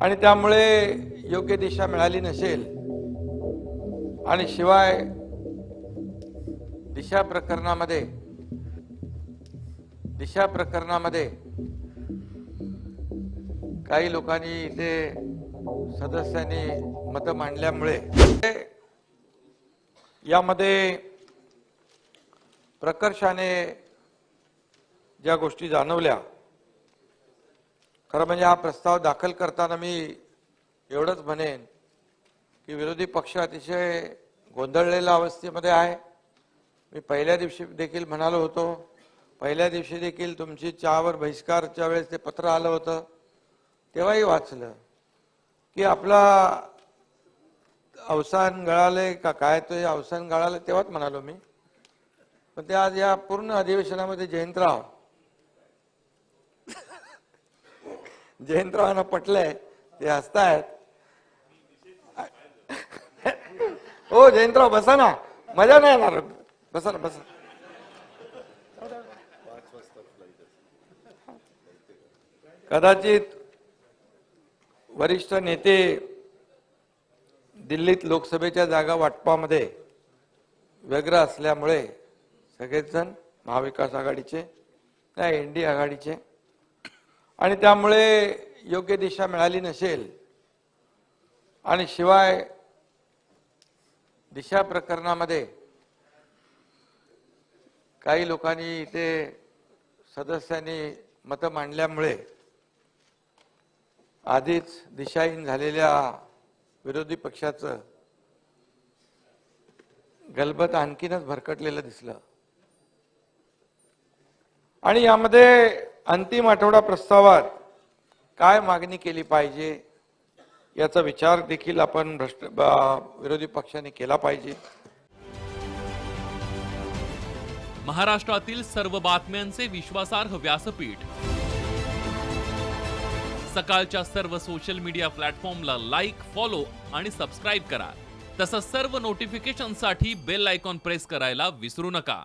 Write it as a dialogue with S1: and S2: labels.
S1: आणि त्यामुळे योग्य दिशा मिळाली नसेल आणि शिवाय दिशा प्रकरणामध्ये दिशा प्रकरणामध्ये काही लोकांनी इथे सदस्यांनी मतं मांडल्यामुळे यामध्ये प्रकर्षाने ज्या गोष्टी जाणवल्या खरं म्हणजे हा प्रस्ताव दाखल करताना मी एवढंच म्हणेन की विरोधी पक्ष अतिशय गोंधळलेल्या अवस्थेमध्ये आहे. मी पहिल्या दिवशी देखील म्हणालो होतो पहिल्या दिवशी देखील तुमची चहावर बहिष्कारच्या वेळेस ते पत्र आलं होतं. तेव्हाही वाचलं की आपला अवसान गळाले का काय तो अवसान गळालं तेव्हाच म्हणालो मी. पण ते आज या पूर्ण अधिवेशनामध्ये जयंतराव जयंतरावांना पटलंय ते हसतायत. हो जयंतराव बसा ना. मजा नाही येणार. बसा ना बसा. कदाचित वरिष्ठ नेते दिल्लीत लोकसभेच्या जागा वाटपामध्ये व्यग्र असल्यामुळे सगळेच जण महाविकास आघाडीचे त्या एन डी आघाडीचे आणि त्यामुळे योग्य दिशा मिळाली नसेल. आणि शिवाय दिशा प्रकरणामध्ये काही लोकांनी इथे सदस्यांनी मतं मांडल्यामुळे आधीच दिशाहीन झालेल्या विरोधी पक्षाचं गलबत आणखीनच भरकटलेलं दिसलं. आणि यामध्ये अंतिम आठवडा प्रस्तावात काय मागणी केली पाहिजे याचा विचार देखील आपण भ्रष्ट विरोधी पक्षाने केला पाहिजे.
S2: महाराष्ट्रातील सर्व बातम्यांचे विश्वासार्ह व्यासपीठ. सकाळच्या सर्व सोशल मीडिया प्लॅटफॉर्मला लाईक फॉलो आणि सबस्क्राईब करा. तसंच सर्व नोटिफिकेशनसाठी बेल आयकॉन प्रेस करायला विसरू नका.